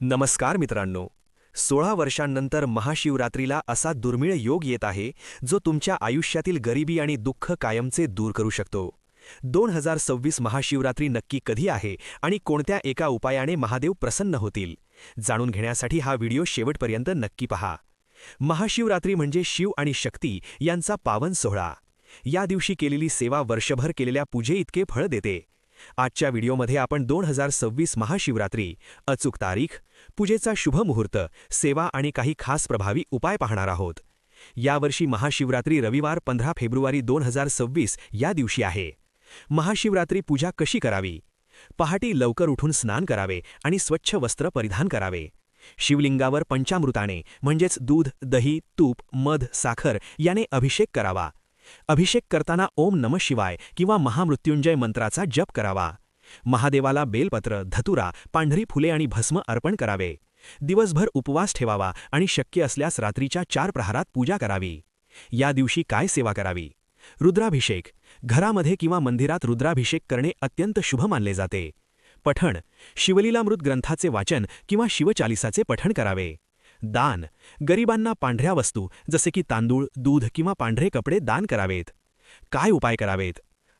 नमस्कार मित्रांनो. सोळा वर्षांनंतर महाशिवरात्रीला असा दुर्मिळ योग येत आहे जो तुमच्या आयुष्यातील गरिबी आणि दुःख कायमचे दूर करू शकतो. दोन हजार सव्वीस महाशिवरात्री नक्की कधी आहे आणि कोणत्या एका उपायाने महादेव प्रसन्न होतील? जाणून घेण्यासाठी हा व्हिडिओ शेवटपर्यंत नक्की पहा. महाशिवरात्री म्हणजे शिव आणि शक्ती यांचा पावन सोहळा. या दिवशी केलेली सेवा वर्षभर केलेल्या पूजेइतके फळ देते. आजच्या व्हिडिओमध्ये आपण दोन हजार सव्वीस महाशिवरात्री अचूक तारीख पूजेचा शुभ मुहूर्त सेवा आणि काही खास प्रभावी उपाय पाहणार आहोत. यावर्षी महाशिवरात्री रविवार पंधरा फेब्रुवारी दोन हजार सव्वीस या दिवशी आहे. महाशिवरात्री पूजा कशी करावी? पहाटी लवकर उठून स्नान करावे आणि स्वच्छ वस्त्र परिधान करावे. शिवलिंगावर पंचामृताने म्हणजेच दूध दही तूप मध साखर याने अभिषेक करावा. अभिषेक करताना ओम नम शिवाय किंवा महामृत्युंजय मंत्राचा जप करावा. महादेवाला बेलपत्र धतुरा पांढरी फुले आणि भस्म अर्पण करावे. दिवसभर उपवास ठेवावा आणि शक्य असल्यास रात्रीच्या चार प्रहारात पूजा करावी. या दिवशी काय सेवा करावी? रुद्राभिषेक. घरामध्ये किंवा मंदिरात रुद्राभिषेक करणे अत्यंत शुभ मानले जाते. पठण. शिवलीलामृत ग्रंथाचे वाचन किंवा शिवचालिसाचे पठण करावे. दान. गरिबांना पांढऱ्या वस्तू जसे की तांदूळ दूध किंवा पांढरे कपडे दान करावेत. काय उपाय करावेत?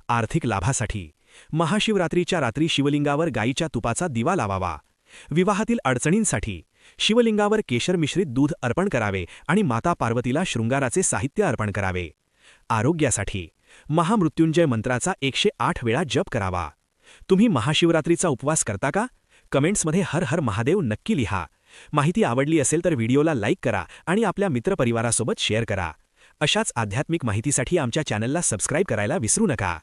आर्थिक लाभासाठी. महाशिवरात्रीच्या रात्री शिवलिंगावर गायीच्या तुपाचा दिवा लावावा. विवाहातील अडचणींसाठी. शिवलिंगावर केशर मिश्रित दूध अर्पण करावे आणि माता पार्वतीला शृंगाराचे साहित्य अर्पण करावे. आरोग्यासाठी. महामृत्युंजय मंत्राचा एकशे आठ वेळा जप करावा. तुम्ही महाशिवरात्रीचा उपवास करता का? कमेंट्समध्ये हर हर महादेव नक्की लिहा. माहिती आवडली असेल तर व्हिडिओला लाईक करा आणि आपल्या मित्रपरिवारासोबत शेअर करा. अशाच आध्यात्मिक माहितीसाठी आमच्या चॅनलला सबस्क्राईब करायला विसरू नका.